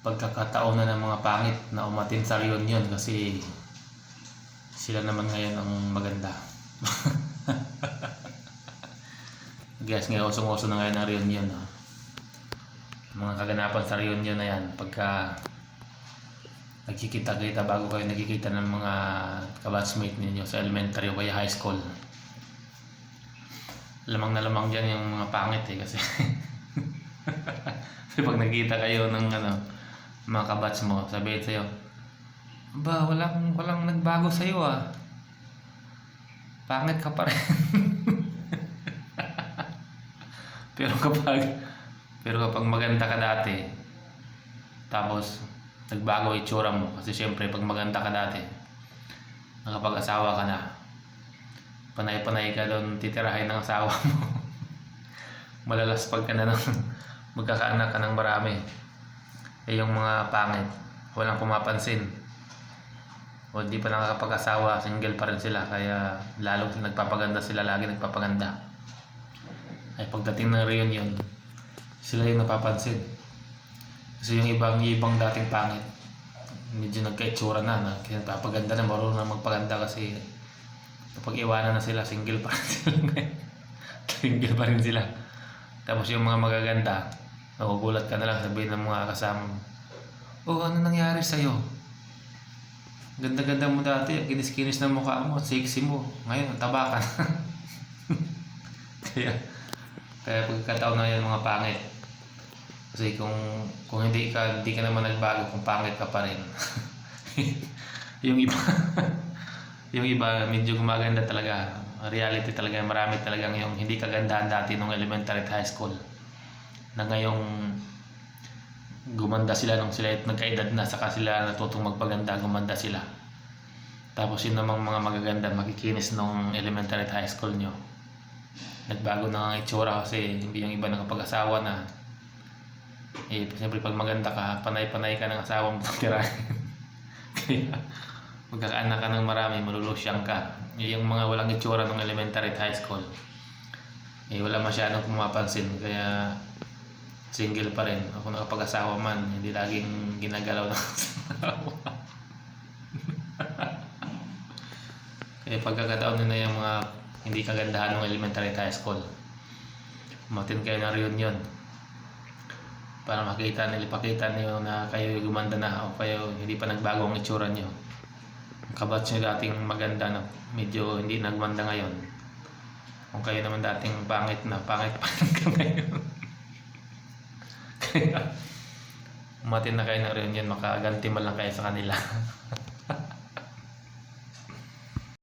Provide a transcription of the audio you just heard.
pagkakataon na ng mga pangit na umatin sa reunion kasi sila naman ngayon ang maganda. Guys, ngayon usong-uso na ngayon ang reunion. No? Mga kaganapan sa reunion na yan pagka nagkikita-kita bago kayo nagkikita ng mga kabatchmate ninyo sa elementary o kaya high school. Lamang na lamang dyan yung mga pangit eh kasi kasi pag nakita kayo ng ano, mga kabats mo, sabihin sa'yo, ba, walang, walang nagbago sa'yo ah. Pangit ka pa rin. pero kapag, pero kapag maganda ka dati, tapos nagbago itsura mo, kasi syempre pag maganda ka dati, nakapag-asawa ka na, panay-panay ka doon titirahin ng asawa mo. Malalaspag ka na ng magkakaanak ka ng marami. Eh yung mga pangit, walang pumapansin. O di pa nakakapag-asawa, single pa rin sila. Kaya lalo nagpapaganda sila, lagi nagpapaganda. Ay pagdating ng reunion, sila yung napapansin. Kasi yung ibang, ibang dating pangit, medyo nagkaitsura na, na kaya nagpapaganda na, marunong na magpaganda kasi kapag iwanan na sila, single pa rin sila single pa rin sila. Tapos yung mga magaganda, magugulat ka na lang sabihin ng mga kasama mo, Oh, ano nangyari sa'yo? Ganda-ganda mo dati, kinis-kinis ng mukha mo, sexy mo. Ngayon, ang taba ka na. kaya, kaya pagkakataon na yan mga pangit. Kasi kung kung hindi ka hindi ka naman nagbago kung pangit ka pa rin. yung iba yung iba medyo gumaganda talaga. Reality talaga marami talagang yung hindi kagandahan dati nung elementary at high school. Na ngayong gumanda sila nung sila nagkaedad na saka sila natutong magpaganda gumanda sila. Tapos yun namang mga magaganda makikinis nung elementary at high school nyo. Nagbago na ang itsura kasi hindi yung iba nakapag-asawa na eh, siyempre pag maganda ka, panay-panay ka ng asawa mo. Kaya, magkakaanak ka ng marami, malulusyang ka. Eh, Yung mga walang itsura ng elementary at high school, eh, wala masyadong pumapansin. Kaya, single pa rin. Ako nakapag-asawa man, hindi laging ginagalaw ng asawa. Kaya pagkakataon nyo na yung mga hindi kagandahan ng elementary high school, umatin kayo ng reunion para makita nila, ipakita niyo na kayo gumanda na o kayo hindi pa nagbago ang itsura niyo. Kabatch niyo dating maganda na medyo hindi nagmanda ngayon. Kung kayo naman dating pangit na pangit pa ka ngayon. Umatin na kayo ng reunion, makaganti man lang kayo sa kanila.